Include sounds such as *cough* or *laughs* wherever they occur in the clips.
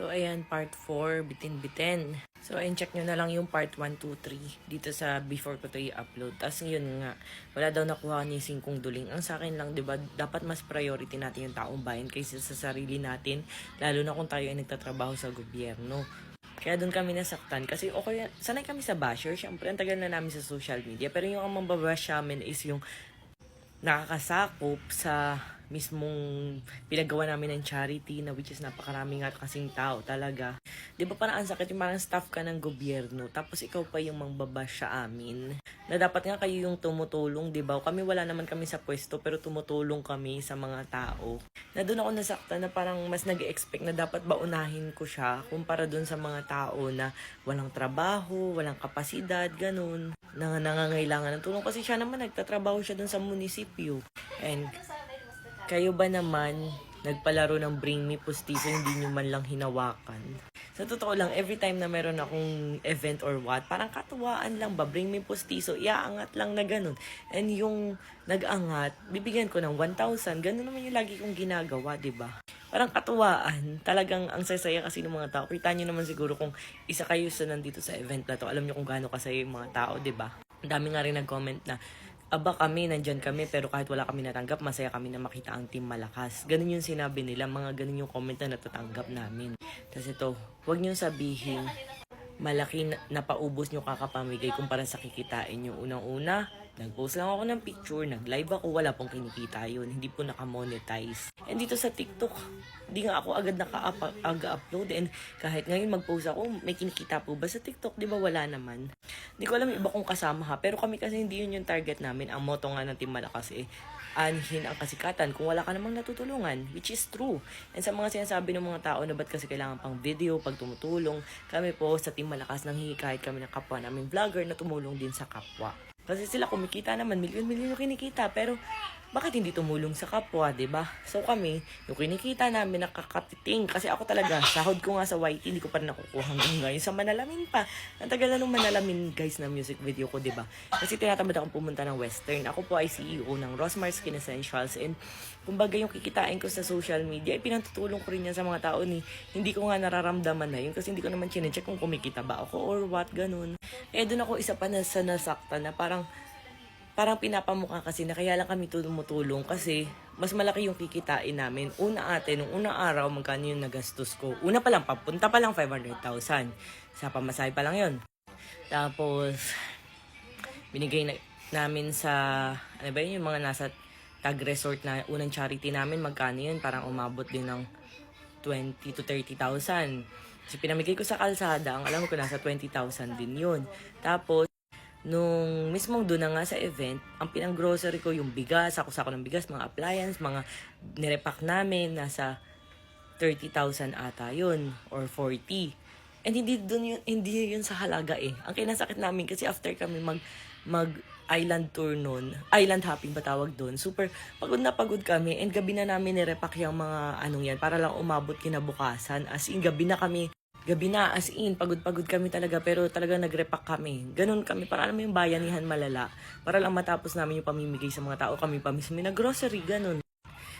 So, ayan, part 4, bitin-bitin. So, ayan, check nyo na lang yung part 1, 2, 3 dito sa before ko to i-upload. Tapos, yun nga, wala daw nakuha ni Singkong Duling. Ang sa akin lang, di ba, dapat mas priority natin yung taong bayan kaysa sa sarili natin, lalo na kung tayo ay nagtatrabaho sa gobyerno. Kaya doon kami nasaktan. Kasi okay, sanay kami sa basher. Siyempre, ang tagal na namin sa social media. Pero yung ang mambabash namin is yung nakakasakop sa mismong pinagawa namin ng charity na which is napakarami nga kasing tao talaga. Di ba parang ang sakit yung parang staff ka ng gobyerno tapos ikaw pa yung mangbabash sa amin. Na dapat nga kayo yung tumutulong, di ba? Kami wala naman kami sa pwesto pero tumutulong kami sa mga tao. Na doon ako nasaktan na parang mas nag expect na dapat ba unahin ko siya kumpara doon sa mga tao na walang trabaho, walang kapasidad, ganun. Na nangangailangan ng tulong kasi siya naman nagtatrabaho siya doon sa munisipyo. And kayo ba naman nagpalaro ng Bring Me Pustiso, hindi nyo man lang hinawakan? Sa totoo lang, every time na meron akong event or what, parang katuwaan lang ba, Bring Me Pustiso, iaangat lang na ganun. And yung nag-angat, bibigyan ko ng 1,000, ganun naman yung lagi kong ginagawa, ba? Parang katuwaan, talagang ang sasaya kasi ng mga tao. Kita nyo naman siguro kung isa kayo sa nandito sa event na to, alam nyo kung gaano kasaya yung mga tao, ba? Ang dami nga rin nag-comment na, aba kami, nandyan kami, pero kahit wala kami natanggap, masaya kami na makita ang team malakas. Ganun yung sinabi nila, mga ganun yung comment na natatanggap namin. Tapos ito, huwag nyo sabihin, malaki na, napaubos nyo kakapamigay kumpara sa kikitain nyo. Unang-una, nag-post lang ako ng picture, nag-live ako, wala pong kinikita yun. Hindi po nakamonetize. And dito sa TikTok, hindi nga ako agad naka-upload. And kahit ngayon mag-post ako, may kinikita po ba sa TikTok? Di ba wala naman? Hindi ko alam iba kong kasama ha. Pero kami kasi hindi yun yung target namin. Ang motto nga ng Team Malakas eh, anhin ang kasikatan kung wala ka namang natutulungan, which is true. And sa mga sinasabi ng mga tao na ba't kasi kailangan pang video, pag tumutulong, kami po sa Team Malakas nang hihikayat kami ng kapwa namin vlogger na tumulong din sa kapwa. Kasi sila kumikita naman, milyon-milyon yung kinikita, pero bakit hindi tumulong sa kapwa, 'di ba? So kami, yung kinikita namin nakakatiting kasi ako talaga sahod ko nga sa YT, hindi ko pa nakukuha hanggang ngayon sa Manalamin pa. Ang tagal na nung Manalamin guys na music video ko, 'di ba? Kasi tinatamad akong pumunta ng Western. Ako po ay CEO ng Rosmar Skin Essentials and kumbaga yung kikitain ko sa social media, ay pinatutulong ko rin yan sa mga tao ni hindi ko nga nararamdaman na yun kasi hindi ko naman chinecheck kung kumikita ba ako or what, ganun. Eh doon ako isa pa na sa nasakta na parang parang pinapamukha kasi na kaya lang kami tumutulong kasi mas malaki yung kikitain namin. Una ate, nung unang araw, magkano yung nagastos ko? Una pa lang, papunta pa lang 500,000. Sa pamasahe pa lang yon Tapos, binigay na, namin sa, ano ba yun, yung mga nasa tag resort na unang charity namin, magkano yun? Parang umabot din ng 20 to 30,000. Kasi pinamigay ko sa kalsada, ang alam ko nasa 20,000 din yun. Tapos, nung mismong doon na nga sa event, ang pinang grocery ko yung bigas, ako-sako ng bigas, mga appliance, mga nirepack namin, nasa 30,000 ata yun, or 40. And hindi dun yun, hindi yun sa halaga eh. Ang kinasakit namin kasi after kami mag, mag island tour nun, island hopping ba tawag doon, super pagod na pagod kami and gabi na namin nirepack yung mga anong yan para lang umabot kinabukasan. As in, gabi na kami Gabi na, as in, pagod-pagod kami talaga, pero talaga nagrepack kami. Ganun kami, para alam mo yung bayanihan malala. Para lang matapos namin yung pamimigay sa mga tao, kami pa mismo na grocery, ganun.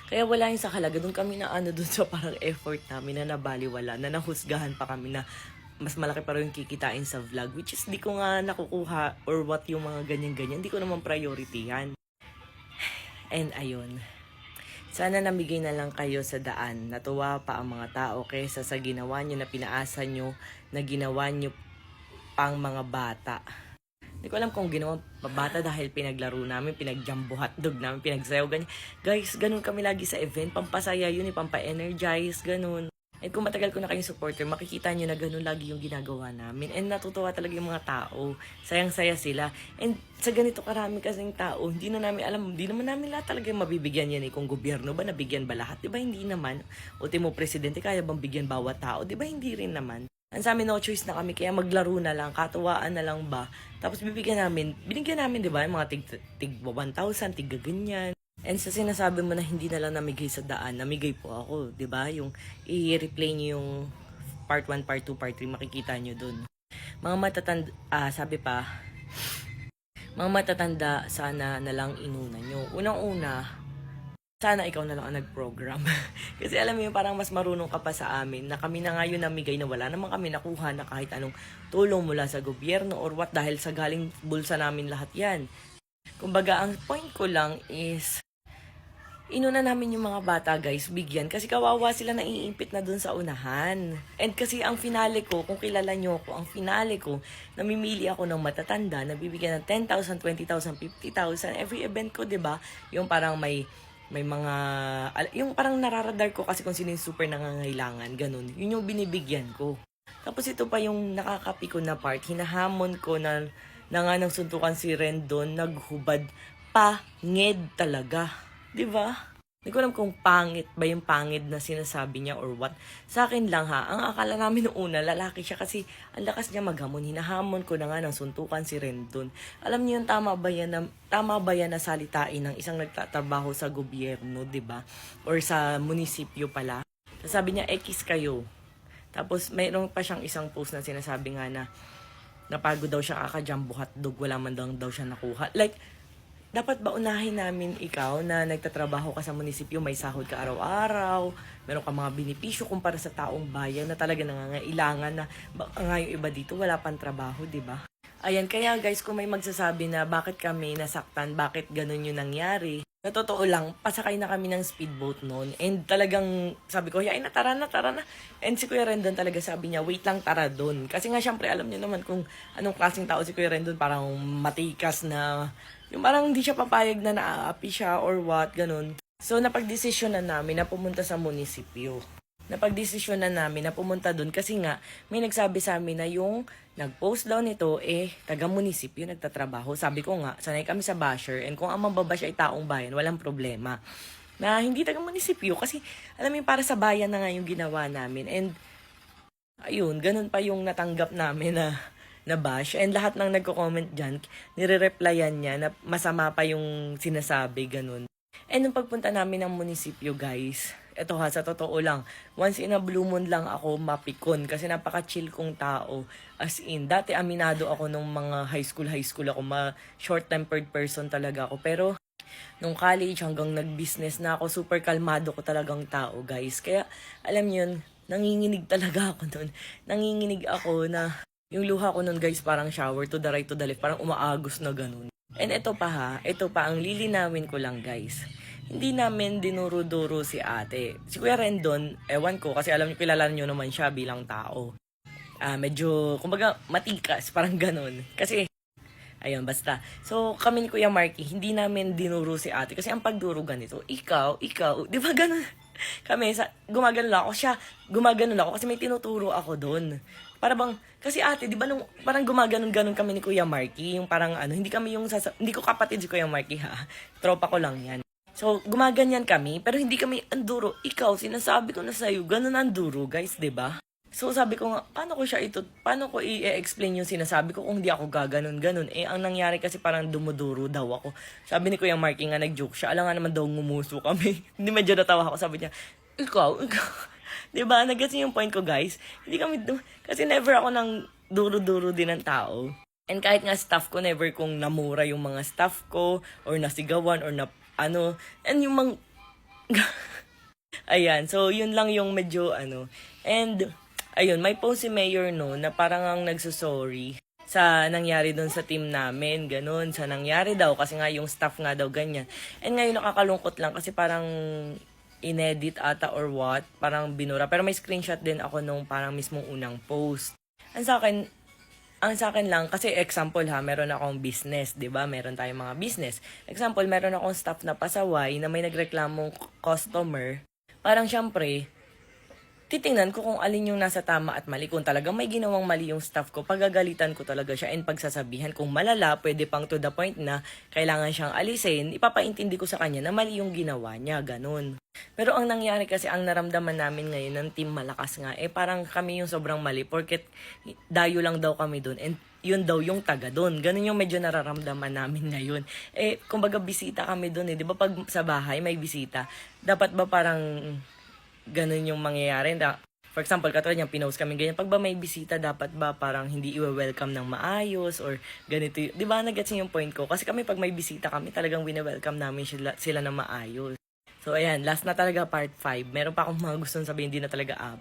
Kaya wala yung sa halaga, doon kami na ano, doon sa parang effort namin na nabaliwala, na nahusgahan pa kami na mas malaki pa rin yung kikitain sa vlog, which is di ko nga nakukuha or what yung mga ganyan-ganyan, di ko naman priority yan. And ayun, sana namigay na lang kayo sa daan. Natuwa pa ang mga tao kaysa sa ginawa nyo na pinaasa nyo na ginawa nyo pang mga bata. Hindi ko alam kung ginawa pa bata dahil pinaglaro namin, pinagjambo hotdog namin, pinagsayaw, ganyan. Guys, ganun kami lagi sa event. Pampasaya yun, eh, pampa-energize, ganun. And kung matagal ko na kayong supporter, makikita nyo na ganun lagi yung ginagawa namin. And natutuwa talaga yung mga tao. Sayang-saya sila. And sa ganito karami kasing tao, hindi na namin alam, hindi naman namin lahat talaga mabibigyan yan eh. Kung gobyerno ba, nabigyan ba lahat? Di ba hindi naman? Ultimo presidente, kaya bang bigyan bawat tao? Di ba hindi rin naman? Ang sa amin, no choice na kami, kaya maglaro na lang, katuwaan na lang ba? Tapos bibigyan namin, binigyan namin, di ba, mga tig, tig 1,000, tig ganyan. And sa sinasabi mo na hindi na lang namigay sa daan, namigay po ako, 'di ba? Yung i-replay niyo yung part 1, part 2, part 3, makikita niyo dun. Mga matatanda, ah, sabi pa, mga matatanda, sana na lang inuna nyo. Unang-una, Sana ikaw na lang ang nag-program. *laughs* Kasi alam mo yun, parang mas marunong ka pa sa amin na kami na nga yun namigay na wala naman kami nakuha na kahit anong tulong mula sa gobyerno or what dahil sa galing bulsa namin lahat yan. Kumbaga, ang point ko lang is, inuna namin yung mga bata guys, bigyan. Kasi kawawa sila na iimpit na dun sa unahan. And kasi ang finale ko, kung kilala nyo ako, ang finale ko, namimili ako ng matatanda, nabibigyan ng 10,000, 20,000, 50,000. Every event ko, ba Yung parang may may mga, yung parang nararadar ko kasi kung sino yung super nangangailangan, ganun. Yun yung binibigyan ko. Tapos ito pa yung nakakapiko na part, hinahamon ko na, na nga ng suntukan si Rendon, naghubad, pangid talaga. 'Di ba? Hindi ko alam kung pangit ba yung pangit na sinasabi niya or what. Sa akin lang ha, ang akala namin noong una, lalaki siya kasi ang lakas niya maghamon. Hinahamon ko na nga ng suntukan si Rendon. Alam niyo yung tama ba yan na, tama ba yan na salitain ng isang nagtatrabaho sa gobyerno, di ba? Or sa munisipyo pala. Sabi niya, X kayo. Tapos mayroon pa siyang isang post na sinasabi nga na napagod daw siya kakajambo hotdog, wala man daw, daw siya nakuha. Like, dapat ba unahin namin ikaw na nagtatrabaho ka sa munisipyo, may sahod ka araw-araw, meron ka mga benepisyo kumpara sa taong bayan na talaga nangangailangan na nga yung iba dito wala pang trabaho, di ba? Ayan, kaya guys, kung may magsasabi na bakit kami nasaktan, bakit ganun yung nangyari, na totoo lang, pasakay na kami ng speedboat noon. And talagang sabi ko, ay na, tara na, tara na. And si Kuya Rendon talaga sabi niya, wait lang, tara doon. Kasi nga syempre, alam niyo naman kung anong klaseng tao si Kuya Rendon, parang matikas na, yung parang hindi siya papayag na naaapi siya or what, ganun. So, napagdesisyon na namin na pumunta sa munisipyo napagdesisyon na namin na pumunta doon kasi nga may nagsabi sa amin na yung nag-post daw nito eh taga-munisipyo nagtatrabaho. Sabi ko nga, sanay kami sa basher and kung ang mababash ay taong bayan, walang problema. Na hindi taga-munisipyo kasi alam mo para sa bayan na nga yung ginawa namin and ayun, ganun pa yung natanggap namin na na bash and lahat ng nagko-comment diyan nire-replyan niya na masama pa yung sinasabi ganun. And nung pagpunta namin ng munisipyo, guys, eto ha, sa totoo lang, once in a blue moon lang ako mapikon kasi napaka-chill kong tao. As in, dati aminado ako nung mga high school, high school ako, ma short-tempered person talaga ako. Pero, nung college hanggang nag-business na ako, super kalmado ko talagang tao, guys. Kaya, alam yun, nanginginig talaga ako nun. Nanginginig ako na, yung luha ko nun, guys, parang shower to the right to the left, parang umaagos na ganun. And ito pa ha, ito pa ang lilinawin ko lang guys. Hindi namin dinuro-duro si ate. Si Kuya Rendon, ewan ko kasi alam niyo kilala niyo naman siya bilang tao. Ah, medyo kumbaga matikas, *laughs* parang ganun. Kasi Ayun, basta. So, kami ni Kuya Marky, hindi namin dinuro si ate. Kasi ang pagduro ganito, ikaw, ikaw, di ba ganun? *laughs* Kami, sa, gumagano lang ako. Siya, gumagano lang ako kasi may tinuturo ako doon. Para bang, kasi ate, di ba nung, parang gumaganon-ganon kami ni Kuya Marky. Yung parang ano, hindi kami yung, sasa, hindi ko kapatid si Kuya Marky ha. Tropa ko lang yan. So, gumaganyan kami, pero hindi kami anduro. Ikaw, sinasabi ko na sa'yo, ganun ang duro, guys, di ba? So sabi ko nga, paano ko siya ito, paano ko i-explain yung sinasabi ko kung hindi ako gaganon ganon. Eh ang nangyari kasi parang dumuduro daw ako. Sabi ni Kuya Marky nga nag-joke siya, alam nga naman daw ngumuso kami. *laughs* hindi medyo natawa ako, sabi niya, ikaw, ikaw. *laughs* Di ba? Nagets yung point ko guys. Hindi kami, kasi never ako ng duro-duro din ng tao. And kahit nga staff ko, never kong namura yung mga staff ko, or nasigawan, or na, ano, and yung mga, *laughs* Ayan, so yun lang yung medyo ano. And ayun, may post si Mayor no na parang ang nagsusorry sa nangyari doon sa team namin, ganun, sa nangyari daw kasi nga yung staff nga daw ganyan. And ngayon nakakalungkot lang kasi parang inedit ata or what, parang binura. Pero may screenshot din ako nung parang mismong unang post. Ang sa akin, ang sa akin lang, kasi example ha, meron akong business, di ba? Meron tayong mga business. Example, meron akong staff na pasaway na may nagreklamong customer. Parang syempre, titingnan ko kung alin yung nasa tama at mali. Kung talagang may ginawang mali yung staff ko, pagagalitan ko talaga siya and pagsasabihan. Kung malala, pwede pang to the point na kailangan siyang alisin, ipapaintindi ko sa kanya na mali yung ginawa niya, ganun. Pero ang nangyari kasi, ang naramdaman namin ngayon ng team malakas nga, eh parang kami yung sobrang mali, porket dayo lang daw kami doon and yun daw yung taga doon. Ganun yung medyo nararamdaman namin *laughs* ngayon. Eh, kumbaga bisita kami doon eh. Di ba pag sa bahay may bisita, dapat ba parang ganun yung mangyayari. Na, for example, katulad yung pinost kami ganyan. Pag ba may bisita, dapat ba parang hindi i-welcome ng maayos or ganito. Di ba nagets yung point ko? Kasi kami pag may bisita kami, talagang wini-welcome namin sila, sila ng maayos. So, ayan, last na talaga part 5. Meron pa akong mga gustong sabihin, hindi na talaga ab.